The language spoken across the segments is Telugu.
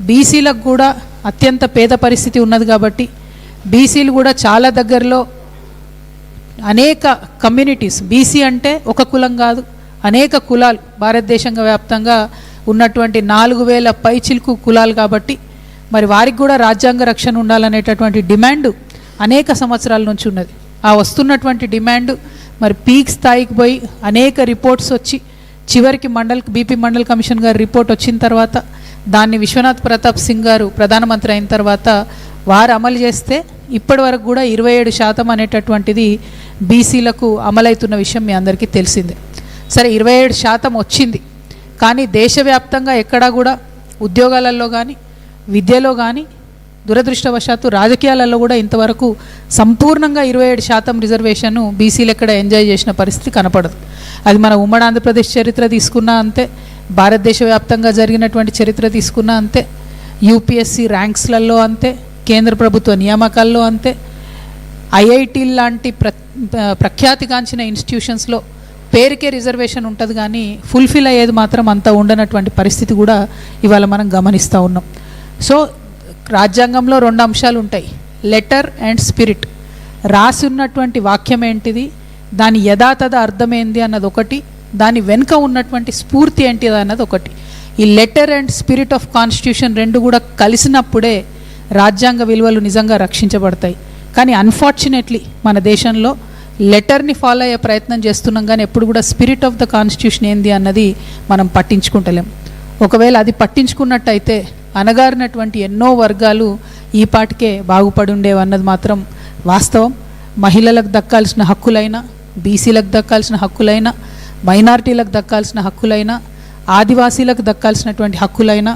బీసీలకు కూడా అత్యంత పేద పరిస్థితి ఉన్నది కాబట్టి బీసీలు కూడా చాలా దగ్గరలో అనేక కమ్యూనిటీస్ బీసీ అంటే ఒక కులం కాదు అనేక కులాలు భారతదేశంగా వ్యాప్తంగా ఉన్నటువంటి నాలుగు వేల పైచిలుకు కులాలు కాబట్టి మరి వారికి కూడా రాజ్యాంగ రక్షణ ఉండాలనేటటువంటి డిమాండ్ అనేక సంవత్సరాల నుంచి ఉన్నది. ఆ వస్తున్నటువంటి డిమాండ్ మరి పీక్ స్థాయికి పోయి అనేక రిపోర్ట్స్ వచ్చి చివరికి మండల్ బీపీ మండల్ కమిషన్ గారి రిపోర్ట్ వచ్చిన తర్వాత దాన్ని విశ్వనాథ్ ప్రతాప్ సింగ్ గారు ప్రధానమంత్రి అయిన తర్వాత వారు అమలు చేస్తే ఇప్పటి వరకు కూడా ఇరవై ఏడు శాతం అనేటటువంటిది బీసీలకు అమలవుతున్న విషయం మీ అందరికీ తెలిసిందే. సరే ఇరవై ఏడు శాతం వచ్చింది. కానీ దేశవ్యాప్తంగా ఎక్కడా కూడా ఉద్యోగాలలో కానీ విద్యలో కానీ దురదృష్టవశాత్తు రాజకీయాలలో కూడా ఇంతవరకు సంపూర్ణంగా ఇరవై ఏడు శాతం రిజర్వేషన్ బీసీలు ఎక్కడ ఎంజాయ్ చేసిన పరిస్థితి కనపడదు. అది మన ఉమ్మడి ఆంధ్రప్రదేశ్ చరిత్ర తీసుకున్నా అంతే భారతదేశ వ్యాప్తంగా జరిగినటువంటి చరిత్ర తీసుకున్నా అంతే యూపీఎస్సీ ర్యాంక్స్లలో అంతే కేంద్ర ప్రభుత్వ నియామకాల్లో అంతే ఐఐటి లాంటి ప్ర ప్రఖ్యాతిగాంచిన ఇన్స్టిట్యూషన్స్లో పేరుకే రిజర్వేషన్ ఉంటుంది కానీ ఫుల్ఫిల్ అయ్యేది మాత్రం అంత ఉండనటువంటి పరిస్థితి కూడా ఇవాళ మనం గమనిస్తూ ఉన్నాం. సో రాజ్యాంగంలో రెండు అంశాలు ఉంటాయి లెటర్ అండ్ స్పిరిట్. రాసి ఉన్నటువంటి వాక్యం ఏంటిది దాని యథాతథ అర్థమైంది అన్నది ఒకటి దాని వెనుక ఉన్నటువంటి స్ఫూర్తి ఏంటిది అన్నది ఒకటి. ఈ letter and spirit of constitution రెండు కూడా కలిసినప్పుడే రాజ్యాంగ విలువలు నిజంగా రక్షించబడతాయి. కానీ అన్ఫార్చునేట్లీ మన దేశంలో లెటర్ని ఫాలో అయ్యే ప్రయత్నం చేస్తున్నాం కానీ ఎప్పుడు కూడా స్పిరిట్ ఆఫ్ ద కాన్స్టిట్యూషన్ ఏంది అన్నది మనం పట్టించుకుంటలేం. ఒకవేళ అది పట్టించుకున్నట్టయితే అనగారినటువంటి ఎన్నో వర్గాలు ఈ పాటికే బాగుపడి ఉండేవి అన్నది మాత్రం వాస్తవం. మహిళలకు దక్కాల్సిన హక్కులైనా బీసీలకు దక్కాల్సిన హక్కులైనా మైనారిటీలకు దక్కాల్సిన హక్కులైనా ఆదివాసీలకు దక్కాల్సినటువంటి హక్కులైనా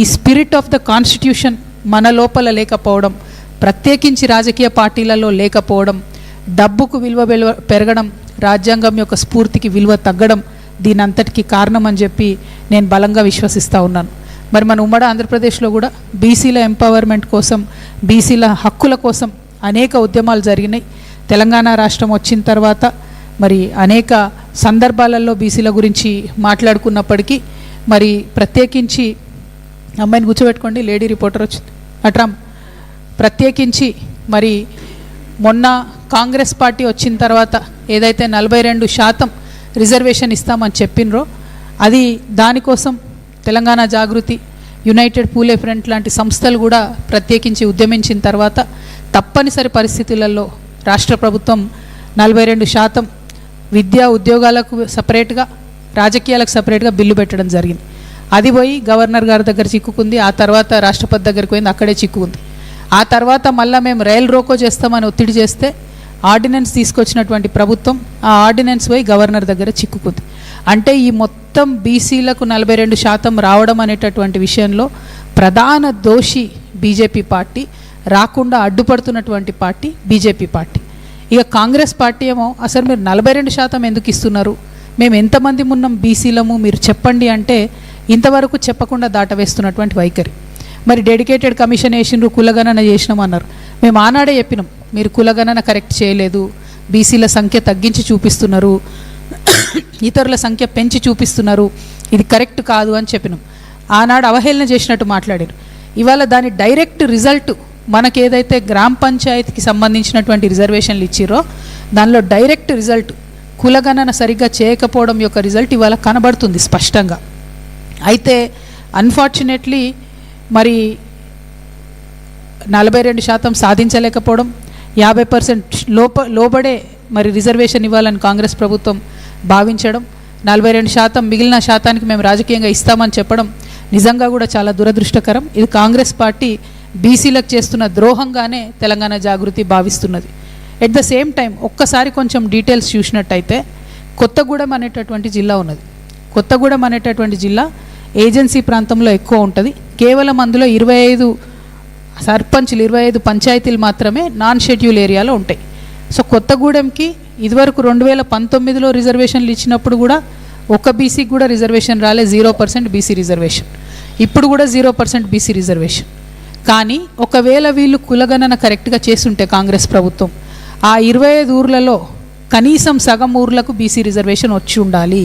ఈ స్పిరిట్ ఆఫ్ ద కాన్స్టిట్యూషన్ మన లోపల లేకపోవడం ప్రత్యేకించి రాజకీయ పార్టీలలో లేకపోవడం డబ్బుకు విలువ పెరగడం రాజ్యాంగం యొక్క స్ఫూర్తికి విలువ తగ్గడం దీని అంతటికి కారణం అని చెప్పి నేను బలంగా విశ్వసిస్తూ ఉన్నాను. మరి మన ఉమ్మడి ఆంధ్రప్రదేశ్లో కూడా బీసీల ఎంపవర్మెంట్ కోసం బీసీల హక్కుల కోసం అనేక ఉద్యమాలు జరిగినాయి. తెలంగాణ రాష్ట్రం వచ్చిన తర్వాత మరి అనేక సందర్భాలలో బీసీల గురించి మాట్లాడుకున్నప్పటికీ మరి ప్రత్యేకించి అమ్మాయిని కూర్చోబెట్టుకోండి లేడీ రిపోర్టర్ వచ్చింది. అట్రామ్ ప్రత్యేకించి మరి మొన్న కాంగ్రెస్ పార్టీ వచ్చిన తర్వాత ఏదైతే నలభై రెండు శాతం రిజర్వేషన్ ఇస్తామని చెప్పినరో అది దానికోసం తెలంగాణ జాగృతి యునైటెడ్ పూలే ఫ్రంట్ లాంటి సంస్థలు కూడా ప్రత్యేకించి ఉద్యమించిన తర్వాత తప్పనిసరి పరిస్థితులలో రాష్ట్ర ప్రభుత్వం నలభై రెండు శాతం విద్యా ఉద్యోగాలకు సపరేట్గా రాజకీయాలకు సపరేట్గా బిల్లు పెట్టడం జరిగింది. అది పోయి గవర్నర్ గారి దగ్గర చిక్కుకుంది ఆ తర్వాత రాష్ట్రపతి దగ్గరికి పోయింది అక్కడే చిక్కుకుంది. ఆ తర్వాత మళ్ళీ మేము రైల్ రోకో చేస్తామని ఒత్తిడి చేస్తే ఆర్డినెన్స్ తీసుకొచ్చినటువంటి ప్రభుత్వం ఆ ఆర్డినెన్స్ పోయి గవర్నర్ దగ్గర చిక్కుకుంది. అంటే ఈ మొత్తం బీసీలకు నలభై రెండు శాతం రావడం అనేటటువంటి విషయంలో ప్రధాన దోషి బీజేపీ పార్టీ రాకుండా అడ్డుపడుతున్నటువంటి పార్టీ బీజేపీ పార్టీ. ఇక కాంగ్రెస్ పార్టీ ఏమో అసలు మీరు నలభై రెండు శాతం ఎందుకు ఇస్తున్నారు? మేము ఎంతమంది ఉన్నాం బీసీలము మీరు చెప్పండి అంటే ఇంతవరకు చెప్పకుండా దాటవేస్తున్నటువంటి వైఖరి. మరి డెడికేటెడ్ కమిషన్ వేసిండ్రు కులగణన చేసినాం అన్నారు. మేము ఆనాడే చెప్పినాం మీరు కులగణన కరెక్ట్ చేయలేదు బీసీల సంఖ్య తగ్గించి చూపిస్తున్నారు ఇతరుల సంఖ్య పెంచి చూపిస్తున్నారు ఇది కరెక్ట్ కాదు అని చెప్పినాం. ఆనాడు అవహేళన చేసినట్టు మాట్లాడారు. ఇవాళ దాని డైరెక్ట్ రిజల్ట్ మనకేదైతే గ్రామ పంచాయతీకి సంబంధించినటువంటి రిజర్వేషన్లు ఇచ్చిరో దానిలో డైరెక్ట్ రిజల్ట్ కులగణన సరిగ్గా చేయకపోవడం యొక్క రిజల్ట్ ఇవాళ కనబడుతుంది స్పష్టంగా. అయితే అన్ఫార్చునేట్లీ మరి నలభై రెండు శాతం సాధించలేకపోవడం యాభై పర్సెంట్ లోప లోబడే మరి రిజర్వేషన్ ఇవ్వాలని కాంగ్రెస్ ప్రభుత్వం భావించడం నలభై రెండు శాతం మిగిలిన శాతానికి మేము రాజకీయంగా ఇస్తామని చెప్పడం నిజంగా కూడా చాలా దురదృష్టకరం. ఇది కాంగ్రెస్ పార్టీ బీసీలకు చేస్తున్న ద్రోహంగానే తెలంగాణ జాగృతి భావిస్తున్నది. ఎట్ ద సేమ్ టైం ఒక్కసారి కొంచెం డీటెయిల్స్ చూసినట్టయితే కొత్తగూడెం అనేటటువంటి జిల్లా ఉన్నది. కొత్తగూడెం అనేటటువంటి జిల్లా ఏజెన్సీ ప్రాంతంలో ఎక్కువ ఉంటుంది. కేవలం అందులో ఇరవై ఐదు సర్పంచ్లు ఇరవై ఐదు పంచాయతీలు మాత్రమే నాన్ షెడ్యూల్ ఏరియాలో ఉంటాయి. సో కొత్తగూడెంకి ఇదివరకు రెండు వేల పంతొమ్మిదిలో రిజర్వేషన్లు ఇచ్చినప్పుడు కూడా ఒక బీసీకి కూడా రిజర్వేషన్ రాలే జీరో పర్సెంట్ బీసీ రిజర్వేషన్ ఇప్పుడు కూడా జీరో పర్సెంట్ బీసీ రిజర్వేషన్ కానీ ఒకవేళ వీళ్ళు కులగణన కరెక్ట్గా చేస్తుంటే కాంగ్రెస్ ప్రభుత్వం ఆ ఇరవై ఐదు ఊర్లలో కనీసం సగం ఊర్లకు బీసీ రిజర్వేషన్ వచ్చి ఉండాలి.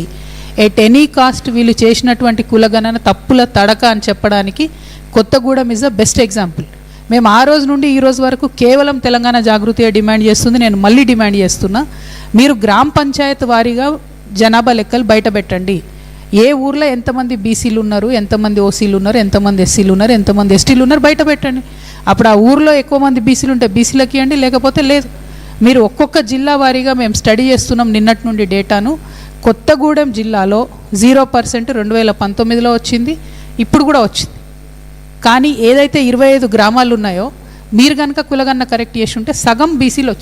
ఎట్ ఎనీ కాస్ట్ వీళ్ళు చేసినటువంటి కులగణన తప్పుల తడక అని చెప్పడానికి Kothagudem is the best example. మేము ఆ రోజు నుండి ఈ రోజు వరకు కేవలం తెలంగాణ జాగృతిగా డిమాండ్ చేస్తుంది నేను మళ్ళీ డిమాండ్ చేస్తున్నా. మీరు గ్రామ పంచాయత్ వారీగా జనాభా లెక్కలు బయట పెట్టండి. ఏ ఊర్లో ఎంతమంది బీసీలు ఉన్నారు ఎంతమంది ఓసీలు ఉన్నారు ఎంతమంది ఎస్సీలు ఉన్నారు ఎంతమంది ఎస్టీలు ఉన్నారు బయట పెట్టండి. అప్పుడు ఆ ఊర్లో ఎక్కువ మంది బీసీలు ఉంటే బీసీలకి ఇవ్వండి లేకపోతే లేదు. మీరు ఒక్కొక్క జిల్లా వారీగా మేము స్టడీ చేస్తున్నాం నిన్నటి నుండి డేటాను. కొత్తగూడెం జిల్లాలో జీరో పర్సెంట్ రెండు వేల పంతొమ్మిదిలో వచ్చింది ఇప్పుడు కూడా వచ్చింది. కానీ ఏదైతే ఇరవై ఐదు గ్రామాలు ఉన్నాయో మీరు కనుక కులగన్న కరెక్ట్ చేసి ఉంటే సగం బీసీలు వచ్చి